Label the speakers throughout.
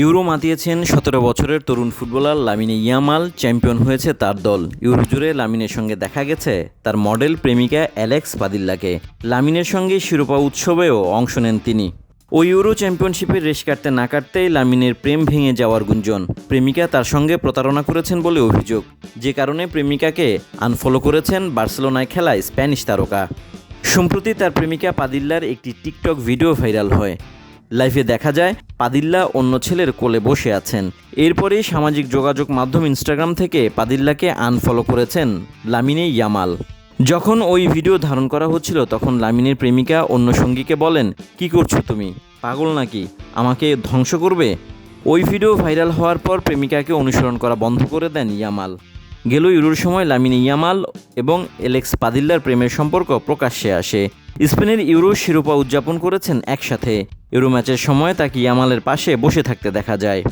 Speaker 1: Euro মাতিয়েছেন সতেরো বছরের তরুণ ফুটবলার লামিনে ইয়ামাল, চ্যাম্পিয়ন হয়েছে তার দল। ইউরো জুড়ে লামিনের সঙ্গে দেখা গেছে তার মডেল প্রেমিকা অ্যালেক্স পাদিল্লাকে। লামিনের সঙ্গে শিরোপা উৎসবেও অংশ নেন তিনি। ওই ইউরো চ্যাম্পিয়নশিপের রেশ কাটতে না কাটতেই লামিনের প্রেম ভেঙে যাওয়ার গুঞ্জন। প্রেমিকা তার সঙ্গে প্রতারণা করেছেন বলে অভিযোগ। যে কারণে প্রেমিকাকে আনফলো করেছেন বার্সেলোনায় খেলায় স্প্যানিশ তারকা। সম্প্রতি তার প্রেমিকা পাদিল্লার একটি টিকটক ভিডিও ভাইরাল হয়। লাইভে দেখা যায়, পাদিল্লা অন্য ছেলের কোলে বসে আছেন। এরপরেই সামাজিক যোগাযোগ মাধ্যম ইনস্টাগ্রাম থেকে পাদিল্লাকে আনফলো করেছেন লামিনে ইয়ামাল। যখন ওই ভিডিও ধারণ করা হচ্ছিল, তখন লামিনের প্রেমিকা অন্য সঙ্গীকে বলেন, কি করছ তুমি? পাগল নাকি? আমাকে ধ্বংস করবে? ওই ভিডিও ভাইরাল হওয়ার পর প্রেমিকাকে অনুসরণ করা বন্ধ করে দেন ইয়ামাল। গেল ইউরোর সময় লামিনে ইয়ামাল এবং এলেক্স পাদিল্লার প্রেমের সম্পর্ক প্রকাশ্যে আসে। স্পেনের ইউরো শিরোপা উদযাপন করেছেন একসাথে। ইউরো ম্যাচের সময় তাকে ইয়ামালের পাশে বসে থাকতে দেখা যায়।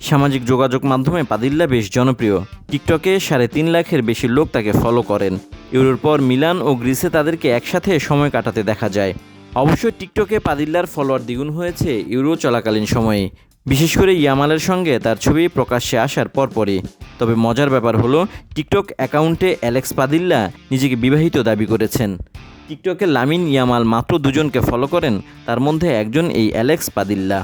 Speaker 1: সামাজিক যোগাযোগ মাধ্যমে পাদিল্লা বেশ জনপ্রিয়। টিকটকে সাড়ে তিন লাখের বেশি লোক তাকে ফলো করেন। ইউরোর পর মিলান ও গ্রিসে তাদেরকে একসাথে সময় কাটাতে দেখা যায়। অবশ্য টিকটকে পাদিল্লার ফলোয়ার দ্বিগুণ হয়েছে ইউরো চলাকালীন সময়ে। বিশেষ করে ইয়ামালের সঙ্গে তার ছবি প্রকাশ্যে আসার পরপরই। তবে মজার ব্যাপার হলো, টিকটক অ্যাকাউন্টে অ্যালেক্স পাদিল্লা নিজেকে বিবাহিত দাবি করেছেন। টিকটকে লামিন ইয়ামাল মাত্র দুজনকে ফলো করেন, তার মধ্যে একজন এই অ্যালেক্স পাদিল্লা।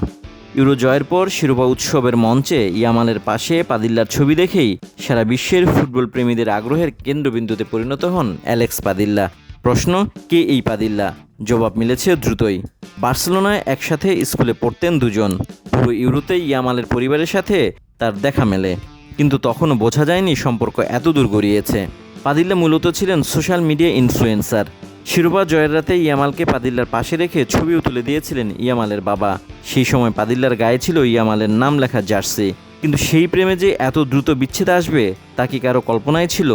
Speaker 1: ইউরো জয়ের পর শিরোপা উৎসবের মঞ্চে ইয়ামালের পাশে পাদিল্লার ছবি দেখেই সারা বিশ্বের ফুটবল প্রেমীদের আগ্রহের কেন্দ্রবিন্দুতে পরিণত হন অ্যালেক্স পাদিল্লা। প্রশ্ন, কে এই পাদিল্লা? জবাব মিলেছে দ্রুতই। বার্সেলোনায় একসাথে স্কুলে পড়তেন দুজন। পুরো ইউরোতে ইয়ামালের পরিবারের সাথে তার দেখা মেলে। কিন্তু তখনও বোঝা যায়নি সম্পর্ক এত দূর গড়িয়েছে। পাদিল্লা মূলত ছিলেন সোশ্যাল মিডিয়া ইনফ্লুয়েন্সার। শিরোপা জয়ের রাতে ইয়ামালকে পাদিল্লার পাশে রেখে ছবিও তুলে দিয়েছিলেন ইয়ামালের বাবা। সেই সময় পাদিল্লার গায়ে ছিল ইয়ামালের নাম লেখা জার্সি। কিন্তু সেই প্রেমে যে এত দ্রুত বিচ্ছেদ আসবে, তা কি কারও কল্পনায় ছিল?